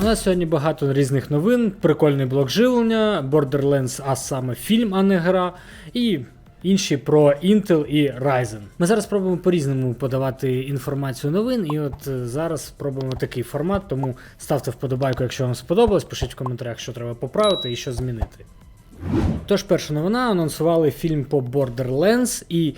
У нас сьогодні багато різних новин, прикольний блок живлення, Borderlands, а саме фільм, а не гра, і інші про Intel і Ryzen. Ми зараз спробуємо по-різному подавати інформацію новин, і от е, зараз спробуємо такий формат, тому ставте вподобайку, якщо вам сподобалось, пишіть в коментарях, що треба поправити і що змінити. Тож, перша новина анонсували фільм по Borderlands, і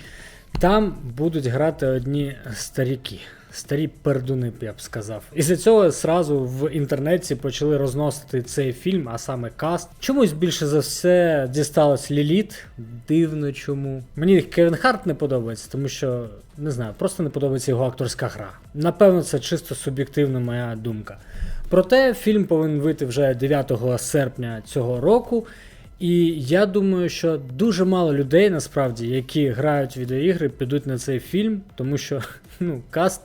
там будуть грати одні старіки. Старі пердуни, я б сказав. І за цього зразу в інтернеті почали розносити цей фільм, а саме каст. Чомусь більше за все дісталось Ліліт. Дивно чому. Мені Кевін Харт не подобається, тому що не знаю, просто не подобається його акторська гра. Напевно, це чисто суб'єктивна моя думка. Проте фільм повинен вийти вже 9 серпня цього року. І я думаю, що дуже мало людей насправді, які грають в відеоігри, підуть на цей фільм, тому що ну, каст,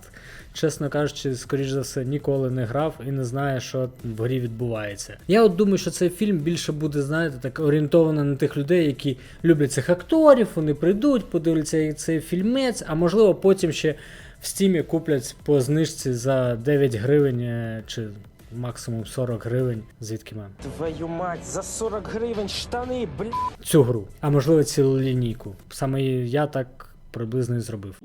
чесно кажучи, скоріш за все, ніколи не грав і не знає, що в грі відбувається. Я от думаю, що цей фільм більше буде, знаєте, так орієнтовано на тих людей, які люблять цих акторів, вони прийдуть, подивляться цей фільмець, а можливо потім ще в стімі куплять по знижці за 9 гривень е, чи максимум 40 гривень, звідки маємо. Твою мать, за 40 гривень штани, бля. цю гру, а можливо цілу лінійку. Саме я так приблизно і зробив.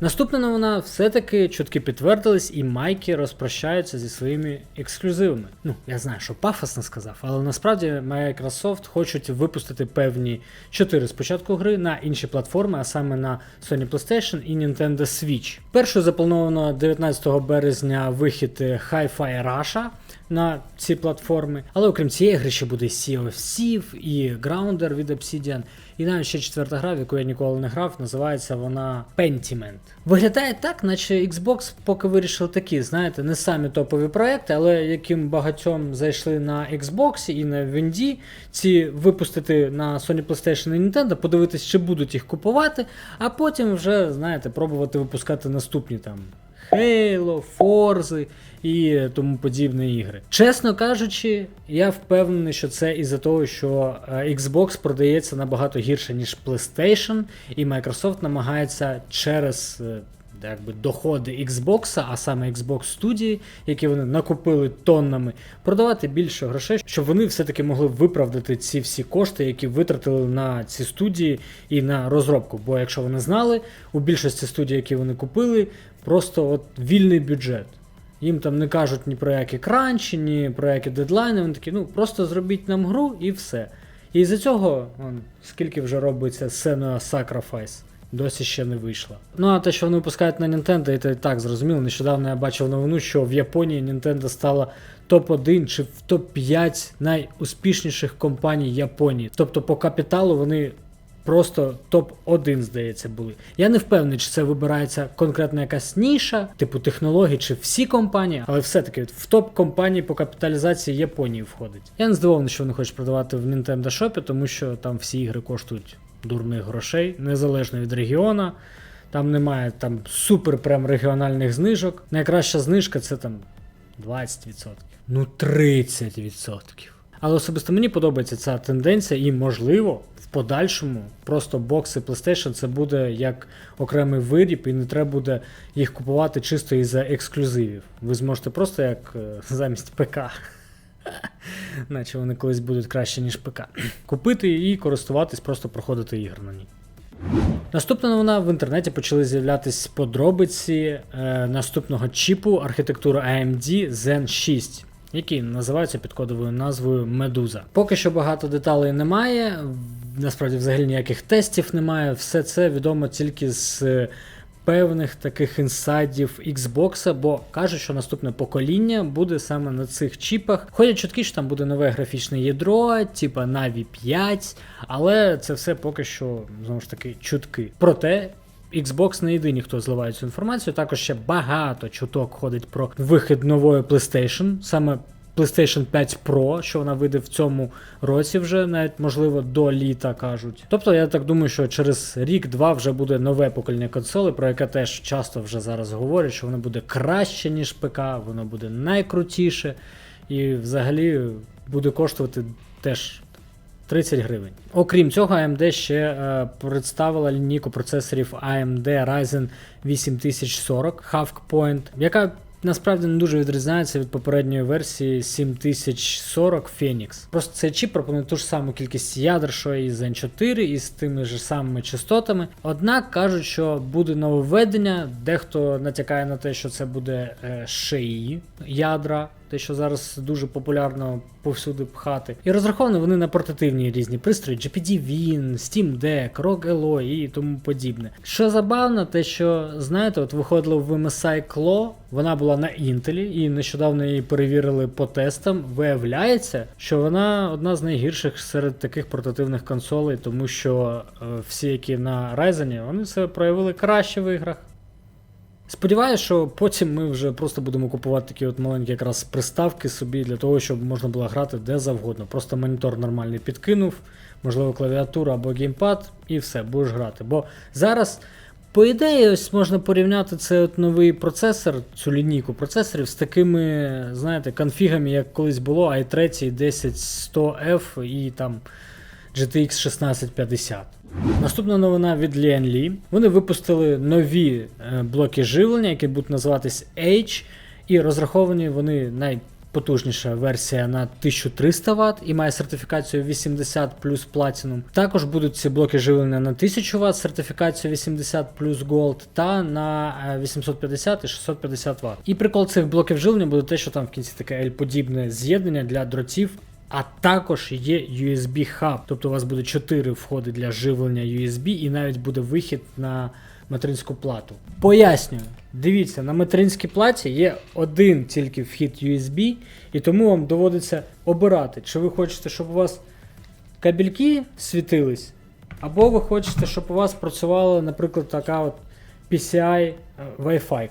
Наступна новина все-таки чутки підтвердились, і майки розпрощаються зі своїми ексклюзивами. Ну, я знаю, що пафосно сказав, але насправді Microsoft хочуть випустити певні 4 спочатку гри на інші платформи, а саме на Sony PlayStation і Nintendo Switch. Першою заплановано 19 березня вихід Hi-Fi Russia на ці платформи. Але окрім цієї гри ще буде Sea of Thief і Grounder від Obsidian. І навіть ще четверта гра, в яку я ніколи не грав, називається вона Pentiment. Виглядає так, наче Xbox поки вирішили такі, знаєте, не самі топові проекти, але яким багатьом зайшли на Xbox і на Вінді, ці випустити на Sony PlayStation і Nintendo, подивитись, чи будуть їх купувати, а потім вже, знаєте, пробувати випускати наступні там Halo, Forza і тому подібні ігри. Чесно кажучи, я впевнений, що це із-за того, що е, Xbox продається набагато гірше, ніж PlayStation, і Microsoft намагається через. Якби доходи Xbox, а саме Xbox студії, які вони накупили тоннами, продавати більше грошей, щоб вони все-таки могли виправдати ці всі кошти, які витратили на ці студії і на розробку. Бо якщо вони знали, у більшості студій, які вони купили, просто от вільний бюджет. Їм там не кажуть ні про які кранчі, ні про які дедлайни. Вони такі, ну просто зробіть нам гру і все. І з-за цього, он, скільки вже робиться Senua Sacrifice, досі ще не вийшло. Ну а те, що вони випускають на Nintendo, це і так зрозуміло. Нещодавно я бачив новину, що в Японії Nintendo стала топ-1 чи в топ-5 найуспішніших компаній Японії. Тобто по капіталу вони просто топ-1, здається, були. Я не впевнений, чи це вибирається конкретно якась ніша, типу технологій, чи всі компанії, але все-таки в топ компанії по капіталізації Японії входить. Я не здивований, що вони хочуть продавати в Nintendo Shop, тому що там всі ігри коштують дурних грошей, незалежно від регіона. Там немає там супер прям регіональних знижок. Найкраща знижка це там 20%. Ну 30%. Але особисто мені подобається ця тенденція, і можливо, в подальшому просто бокси PlayStation це буде як окремий виріб, і не треба буде їх купувати чисто із-за ексклюзивів. Ви зможете просто як е, замість ПК. Наче вони колись будуть краще, ніж ПК. Купити і користуватись, просто проходити ігри на ній. Наступна новина в інтернеті почали з'являтись подробиці е, наступного чіпу архітектури AMD Zen 6. Який називається під кодовою назвою Медуза. Поки що багато деталей немає, насправді взагалі ніяких тестів немає. Все це відомо тільки з е, певних таких інсайдів Xbox, бо кажуть, що наступне покоління буде саме на цих чіпах. Ходять чутки, що там буде нове графічне ядро, типа Navi 5, але це все поки що знову ж таки чутки. Проте. Xbox не єдині, хто зливає цю інформацію. Також ще багато чуток ходить про вихід нової PlayStation, саме PlayStation 5 Pro, що вона вийде в цьому році вже, навіть можливо до літа кажуть. Тобто я так думаю, що через рік-два вже буде нове покоління консолей, про яке теж часто вже зараз говорять, що воно буде краще, ніж ПК, воно буде найкрутіше і взагалі буде коштувати теж 30 гривень. Окрім цього, AMD ще е, представила лінійку процесорів AMD Ryzen 8040 Half Point, яка насправді не дуже відрізняється від попередньої версії 7040 Phoenix. Просто цей чіп пропонує ту ж саму кількість ядер, що і Zen N4, і з тими ж самими частотами. Однак кажуть, що буде нововведення, дехто натякає на те, що це буде е, шиї ядра. Те, що зараз дуже популярно повсюди пхати. І розраховані вони на портативні різні пристрої: GPD Win, Steam Deck, ROG Elo і тому подібне. Що забавно, те, що знаєте, от виходило в MSI Claw, вона була на Intel, і нещодавно її перевірили по тестам. Виявляється, що вона одна з найгірших серед таких портативних консолей, тому що е, всі, які на Ryzen, вони себе проявили краще в іграх. Сподіваюся, що потім ми вже просто будемо купувати такі от маленькі якраз приставки собі для того, щоб можна було грати де завгодно. Просто монітор нормальний підкинув, можливо, клавіатура або геймпад, і все, будеш грати. Бо зараз, по ідеї, ось можна порівняти цей от новий процесор, цю лінійку процесорів з такими, знаєте, конфігами, як колись було i3 10100F і там GTX 1650. Наступна новина від Lian Вони випустили нові е, блоки живлення, які будуть називатись H, і розраховані вони найпотужніша версія на 1300 Вт і має сертифікацію 80 плюс Platinum. Також будуть ці блоки живлення на 1000 Вт, сертифікацію 80 плюс Gold та на е, 850 і 650 Вт. І прикол цих блоків живлення буде те, що там в кінці таке L-подібне з'єднання для дротів. А також є USB хаб, тобто у вас буде 4 входи для живлення USB і навіть буде вихід на материнську плату. Пояснюю, дивіться, на материнській платі є один тільки вхід USB, і тому вам доводиться обирати, чи ви хочете, щоб у вас кабельки світились, або ви хочете, щоб у вас працювала, наприклад, така от PCI е, Wi-Fi.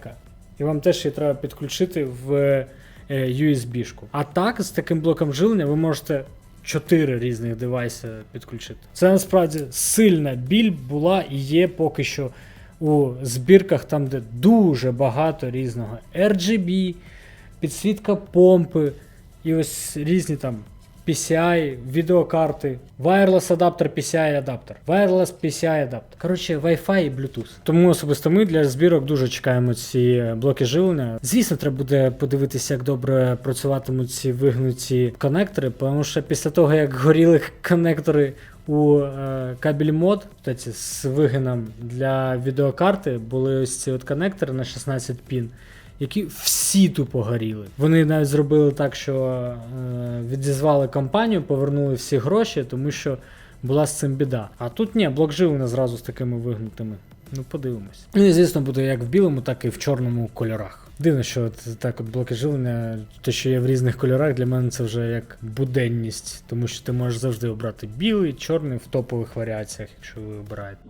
І вам теж її треба підключити в е, USB-шку. А так, з таким блоком жилення ви можете Чотири різних девайси підключити. Це насправді сильна біль була і є поки що у збірках, там, де дуже багато різного RGB, підсвітка помпи і ось різні там PCI, відеокарти, wireless адаптер, PCI адаптер, wireless PCI адаптер. Коротше, Wi-Fi і Bluetooth. Тому особисто ми для збірок дуже чекаємо ці блоки живлення. Звісно, треба буде подивитися, як добре працюватимуть ці вигнуті конектори, тому що після того, як горіли конектори у е, кабель мод, з вигином для відеокарти, були ось ці от конектори на 16 пін які всі тупо горіли. Вони навіть зробили так, що е, відізвали компанію, повернули всі гроші, тому що була з цим біда. А тут ні, блок живлення зразу з такими вигнутими. Ну, подивимось. Ну і звісно, буде як в білому, так і в чорному кольорах. Дивно, що так от блоки живлення, те, що є в різних кольорах, для мене це вже як буденність, тому що ти можеш завжди обрати білий, чорний в топових варіаціях, якщо ви обираєте.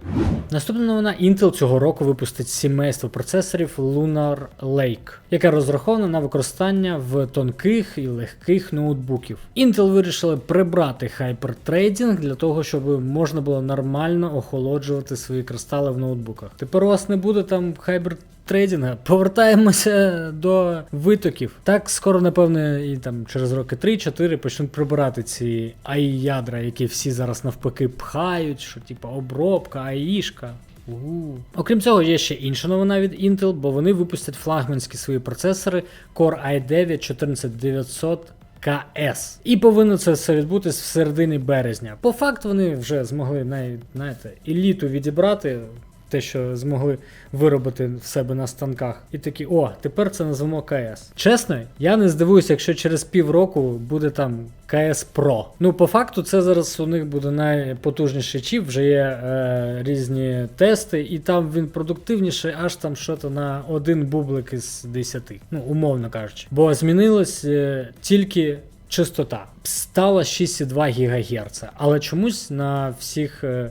Наступна новина Intel цього року випустить сімейство процесорів Lunar Lake, яке розраховане на використання в тонких і легких ноутбуків. Intel вирішили прибрати хайпертрейдинг для того, щоб можна було нормально охолоджувати свої кристали в ноутбуках. Тепер у вас не буде там хайпер трейдинга. Повертаємося до витоків. Так скоро, напевно, і там через роки 3-4 почнуть прибирати ці AI ядра, які всі зараз навпаки пхають, що типа обробка, АІшка. Угу. Окрім цього, є ще інша новина від Intel, бо вони випустять флагманські свої процесори Core i9 14900 КС. І повинно це все відбутись в середині березня. По факту вони вже змогли навіть, знаєте, еліту відібрати те, що змогли виробити в себе на станках. І такі, о, тепер це назвемо КС. Чесно, я не здивуюся, якщо через півроку буде там КС Pro. Ну, по факту, це зараз у них буде найпотужніший чіп, вже є е, різні тести, і там він продуктивніший, аж там що то на один бублик із 10. Ну, умовно кажучи. Бо змінилось е, тільки. Частота стала 6,2 ГГц, але чомусь на всіх е,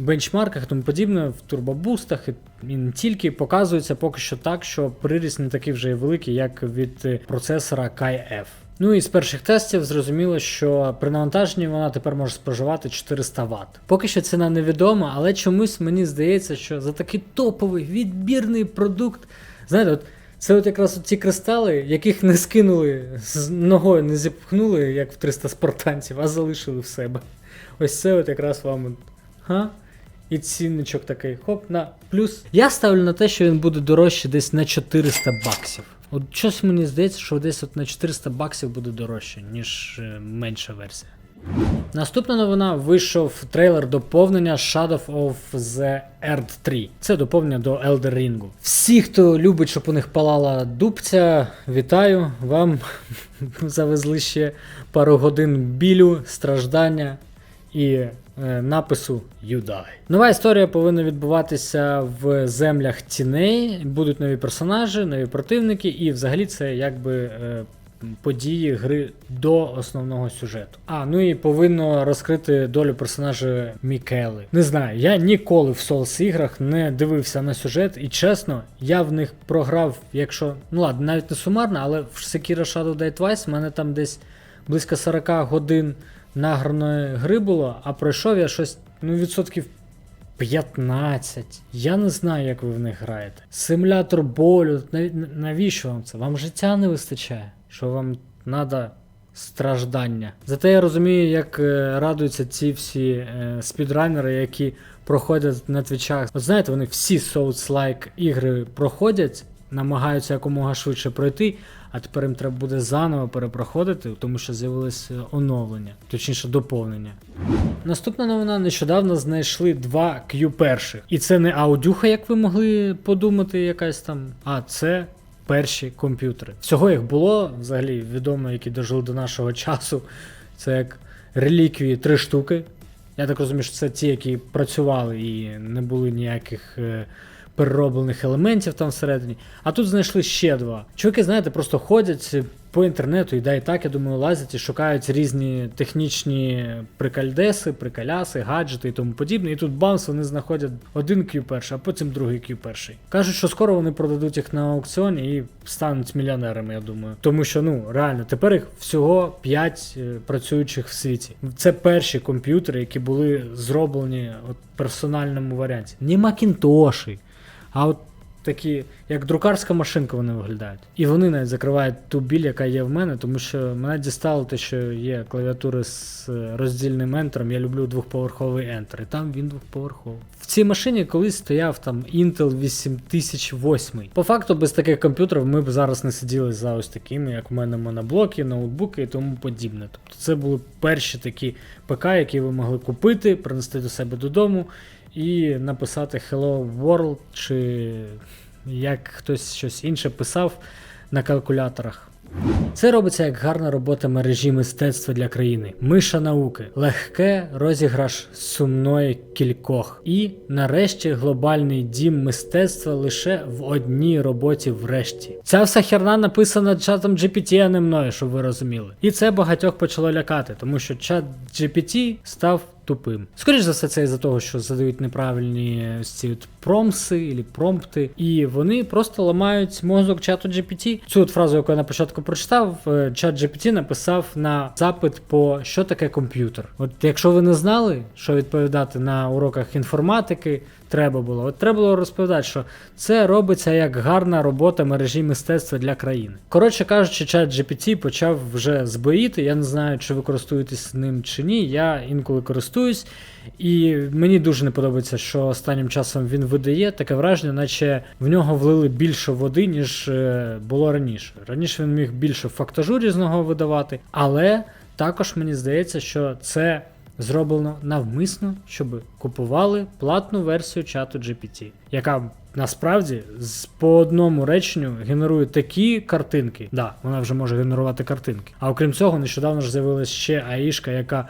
бенчмарках тому подібне, в турбобустах і не тільки показується поки що так, що приріст не такий вже і великий, як від е, процесора Kai-F. Ну і з перших тестів зрозуміло, що при навантаженні вона тепер може споживати 400 Вт. Поки що ціна невідома, але чомусь мені здається, що за такий топовий відбірний продукт, знаєте, от. Це от якраз от ті кристали, яких не скинули з ногою, не зіпхнули, як в 300 спартанців, а залишили в себе. Ось це от якраз вам. Га? І цінничок такий, хоп, на плюс. Я ставлю на те, що він буде дорожче десь на 400 баксів. От щось мені здається, що десь от на 400 баксів буде дорожче, ніж е, менша версія. Наступна новина вийшов трейлер доповнення Shadow of the Earth 3. Це доповнення до Elder Ring. Всі, хто любить, щоб у них палала дубця, вітаю вам. Завезли ще пару годин білю, страждання і е, напису You die. Нова історія повинна відбуватися в землях тіней. Будуть нові персонажі, нові противники, і взагалі це якби. е, Події гри до основного сюжету. А, ну і повинно розкрити долю персонажа Мікели. Не знаю, я ніколи в Souls іграх не дивився на сюжет, і чесно, я в них програв, якщо. Ну ладно, навіть не сумарно, але в Sekiro Shadow Die Twice в мене там десь близько 40 годин награної гри було, а пройшов я щось, ну, відсотків 15. Я не знаю, як ви в них граєте. Симулятор болю. Навіщо вам це? Вам життя не вистачає, що вам треба страждання. Зате я розумію, як е, радуються ці всі е, спідранери, які проходять на твічах. От знаєте, вони всі Souls-like ігри проходять, намагаються якомога швидше пройти, а тепер їм треба буде заново перепроходити, тому що з'явилось е, оновлення, точніше доповнення. Наступна новина нещодавно знайшли два Q перших. І це не аудюха, як ви могли подумати, якась там, а це перші комп'ютери. Всього їх було взагалі відомо, які дожили до нашого часу. Це як реліквії три штуки. Я так розумію, що це ті, які працювали і не були ніяких е, перероблених елементів там всередині. А тут знайшли ще два. Чуваки, знаєте, просто ходять по інтернету і да і так, я думаю, лазять і шукають різні технічні прикальдеси, прикаляси, гаджети і тому подібне. І тут бамс вони знаходять один Q перший, а потім другий Q перший. Кажуть, що скоро вони продадуть їх на аукціоні і стануть мільйонерами, я думаю. Тому що ну реально тепер їх всього 5 працюючих в світі. Це перші комп'ютери, які були зроблені от персональному варіанті. Не Макінтоші, а от такі, як друкарська машинка вони виглядають. І вони навіть закривають ту біль, яка є в мене, тому що мене дістало те, що є клавіатури з е, роздільним ентером. Я люблю двохповерховий ентер, і там він двохповерховий. В цій машині колись стояв там Intel 8008. По факту, без таких комп'ютерів ми б зараз не сиділи за ось такими, як в мене моноблоки, ноутбуки і тому подібне. Тобто це були перші такі ПК, які ви могли купити, принести до себе додому і написати Hello World, чи як хтось щось інше писав на калькуляторах. Це робиться як гарна робота мережі мистецтва для країни. Миша науки, легке розіграш сумної кількох. І нарешті глобальний дім мистецтва лише в одній роботі врешті. Ця вся херна написана чатом GPT, а не мною, щоб ви розуміли. І це багатьох почало лякати, тому що чат GPT став тупим. Скоріше за все, це із-за того, що задають неправильні ось ці от промси і промпти, і вони просто ламають мозок чату GPT. Цю от фразу, яку я на початку прочитав, е, чат GPT написав на запит по що таке комп'ютер. От якщо ви не знали, що відповідати на уроках інформатики, треба було. От треба було розповідати, що це робиться як гарна робота мережі мистецтва для країни. Коротше кажучи, чат GPT почав вже збоїти. Я не знаю, чи ви користуєтесь ним чи ні. Я інколи користуюсь, і мені дуже не подобається, що останнім часом він видає таке враження, наче в нього влили більше води, ніж е, було раніше. Раніше він міг більше фактажу різного видавати, але також мені здається, що це зроблено навмисно, щоб купували платну версію чату GPT, яка насправді з по одному реченню генерує такі картинки. Да, вона вже може генерувати картинки. А окрім цього, нещодавно ж з'явилася ще аїшка, яка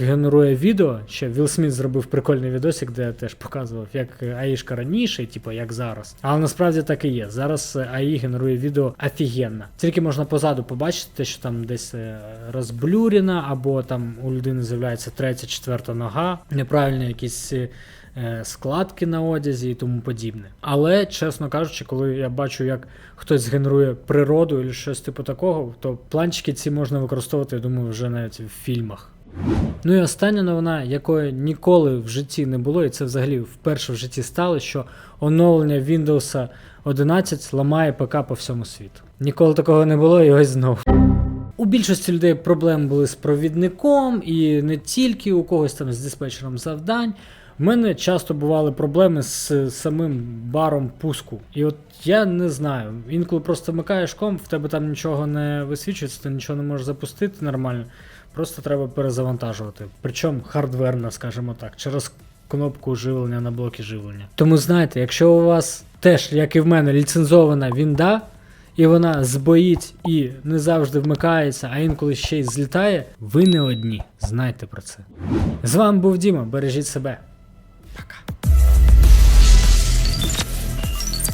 генерує відео. Ще Вілл Сміт зробив прикольний відосик, де теж показував, як АІшка раніше, типу як зараз. Але насправді так і є. Зараз е, АІ генерує відео офігенно. Тільки можна позаду побачити, що там десь е, розблюрена, або там у людини з'являється третя, четверта нога, неправильні якісь. е, е, Складки на одязі і тому подібне. Але, чесно кажучи, коли я бачу, як хтось генерує природу або щось типу такого, то планчики ці можна використовувати, я думаю, вже навіть в фільмах. Ну і остання новина, якої ніколи в житті не було, і це взагалі вперше в житті стало, що оновлення Windows 11 ламає ПК по всьому світу. Ніколи такого не було, і ось знову. У більшості людей проблеми були з провідником, і не тільки у когось там з диспетчером завдань. У мене часто бували проблеми з самим баром пуску. І от я не знаю. Інколи просто вмикаєш комп, в тебе там нічого не висвічується, ти нічого не можеш запустити нормально. Просто треба перезавантажувати. Причому хардверно, скажімо так, через кнопку живлення на блоки живлення. Тому знаєте, якщо у вас теж, як і в мене, ліцензована Вінда, і вона збоїть і не завжди вмикається, а інколи ще й злітає, ви не одні. Знайте про це. З вами був Діма, бережіть себе. Пока.